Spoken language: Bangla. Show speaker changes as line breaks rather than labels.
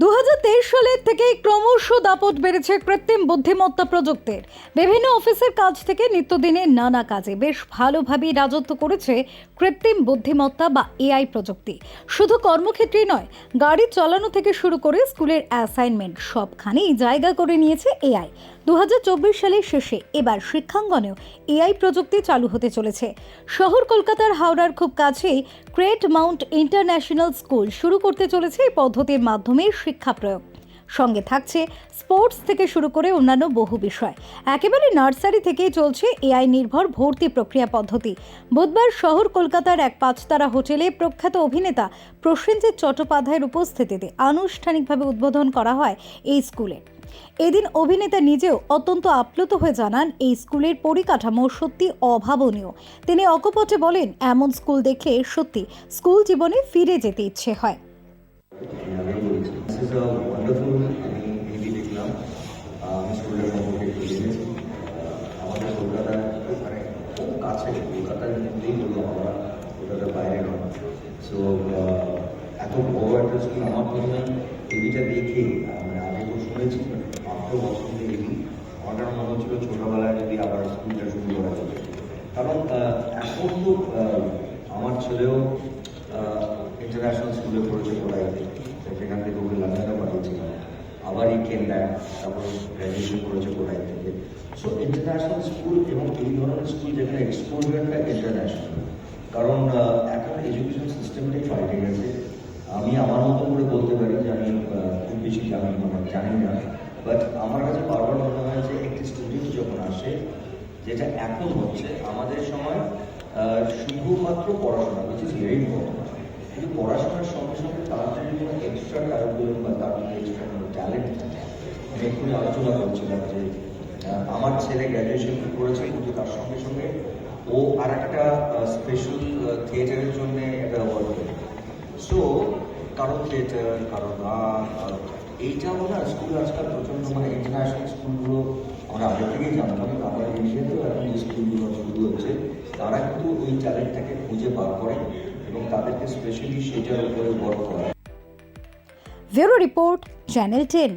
দু হাজার তেইশ সালের থেকে ক্রমশ দাপট বেড়েছে কৃত্রিম বুদ্ধিমত্তা প্রযুক্তির। বিভিন্ন অফিসের কাজ থেকে নিত্যদিনের নানা কাজে বেশ ভালোভাবেই রাজত্ব করেছে কৃত্রিম বুদ্ধিমত্তা বা এআই প্রযুক্তি। শুধু কর্মক্ষেত্রেই নয়, গাড়ি চালানো থেকে শুরু করে স্কুলের অ্যাসাইনমেন্ট সবখানেই জায়গা করে নিয়েছে এআই। দু হাজার চব্বিশ সালের শেষে এবার শিক্ষাঙ্গনেও এআই প্রযুক্তি চালু হতে চলেছে। শহর কলকাতার হাওড়ার খুব কাছেই ক্রেট মাউন্ট ইন্টারন্যাশনাল স্কুল শুরু করতে চলেছে এই পদ্ধতির মাধ্যমে শিক্ষা প্রয়োগ। সঙ্গে থাকছে স্পোর্টস থেকে শুরু করে অন্যান্য বহু বিষয়। একেবারে নার্সারি থেকেই চলছে এআই নির্ভর ভর্তি প্রক্রিয়া পদ্ধতি। বুধবার শহর কলকাতার এক পাঁচতারা হোটেলে প্রখ্যাত অভিনেতা প্রসেনজিৎ চট্টোপাধ্যায়ের উপস্থিতিতে আনুষ্ঠানিকভাবে উদ্বোধন করা হয় এই স্কুলে। এদিন অভিনেতা নিজেও অত্যন্ত আপ্লুত হয়ে জানান, এই স্কুলের পরিকাঠামো সত্যি অভাবনীয়। তিনি অকপটে বলেন, এমন স্কুল দেখলে সত্যি স্কুল জীবনে ফিরে যেতে ইচ্ছে হয়।
ইজ আ ওয়ান্ডারফুল আমি হিন্দি দেখলাম আমি স্কুলের একটু জেনেছি আমাদের কলকাতার মানে খুব কাছে, কলকাতার মধ্যেই বলল আমরা, কলকাতার বাইরে নয় সো এত বড় একটা স্কুল আমার প্রথমে টিভিটা দেখে মানে আগে তো শুনেছি মাত্র বছর দেখি। আমার মনে হচ্ছিল ছোটোবেলায় যদি আবার স্কুলটা শুরু করা যাবে কারণ এখন তো আমার ছেলেও ইন্টারন্যাশনাল স্কুলে পড়েছে পড়াইতে। সেখান থেকে ওকে আবার এই তারপর গ্র্যাজুয়েশন করেছে পড়াই থেকে। সো ইন্টারন্যাশনাল স্কুল এবং এই ধরনের স্কুল যেখানে এক্সপোজারটা ইন্টারন্যাশনাল কারণ এখন এডুকেশন সিস্টেমটাই পাল্টে গেছে। আমি আমার মতো করে বলতে পারি যে আমি খুব বেশি জানি মানে জানি না। বাট আমার কাছে বারবার মনে হয় যে একটি স্টুডেন্ট যখন আসে, যেটা এখন হচ্ছে, আমাদের সময় শুধুমাত্র পড়াশোনা উইচ ভেরি ইম্পর্টেন্ট কিন্তু পড়াশোনার সঙ্গে সঙ্গে তার যদি কোনো এক্সট্রা কারিকুলাম বা তার যদি এক্সট্রা কোনো ট্যালেন্ট এক্ষুনি আলোচনা করছিলাম যে আমার ছেলে গ্র্যাজুয়েশন করেছে, কিন্তু তার সঙ্গে সঙ্গে ও আর একটা স্পেশাল থিয়েটারের জন্য একটা অ্যাওয়ার্ড সো কারও থিয়েটার কারও কারও না স্কুল আজকাল প্রচণ্ড মানে ইন্টারন্যাশনাল স্কুলগুলো আমরা আগে থেকেই জানতাম আমাদের এশিয়াতেও এখন যে স্কুলগুলো শুরু হচ্ছে। তারা কিন্তু ওই ট্যালেন্টটাকে খুঁজে বার করে এবং তাদেরকে স্পেশালি সেটার উপরে বড় করা
ব্যুরো রিপোর্ট চ্যানেল টেন